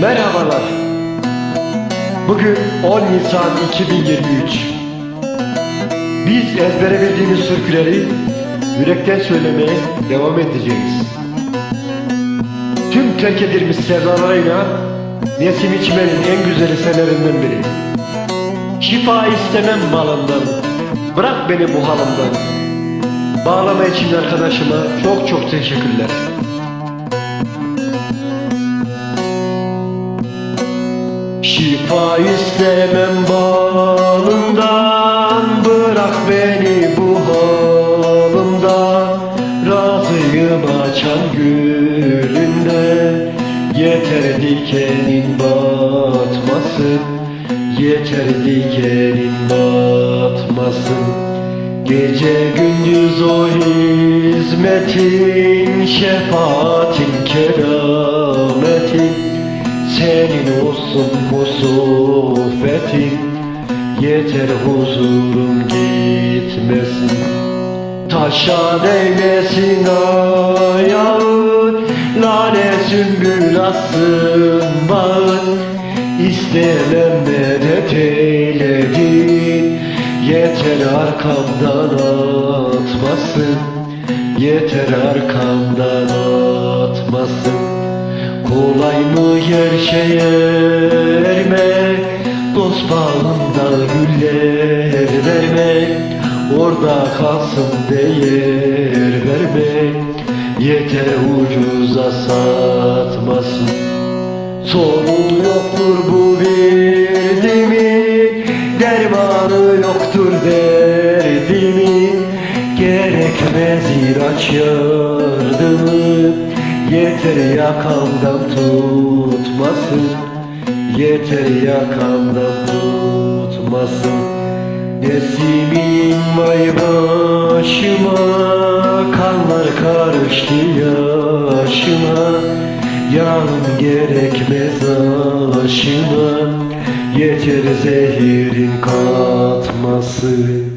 Merhabalar. Bugün 10 Nisan 2023. Biz ezbere bildiğimiz türküleri yürekten söylemeye devam edeceğiz. Tüm terk edilmiş sevdalarıyla Nesim içmenin en güzel eserlerinden biri. Şifa istemem malından, bırak beni bu halımdan. Bağlama için arkadaşıma çok çok teşekkürler. Şifa istemem balından Bırak beni bu halımda Razıyım açan gülünde. Yeter dikenin batmasın Yeter dikenin batmasın Gece gündüz o hizmetin Şefaatin kerametin olsun bu sohbetin Yeter huzurum gitmesin. Taşa değmesin ayağın Lale sümbül assın bağın. İstemem medet eyledin. Yeter arkamdan atmasın. Yeter arkamdan atmasın Kolay mı yer şeye ermek? Dost bağında güller vermek Orada kalsın değer vermek. Yeter ucuza satmasın. Sonu yoktur bu bildiğimin Dermanı yoktur derdimin Gerekmez ilaç yardımı Yeter yakamdan tutmasın. Yeter yakamdan tutmasın. Nesimin vay başıma Kanlar karıştı yaşıma. Yarın gerekmez aşıma Yeter zehirin katması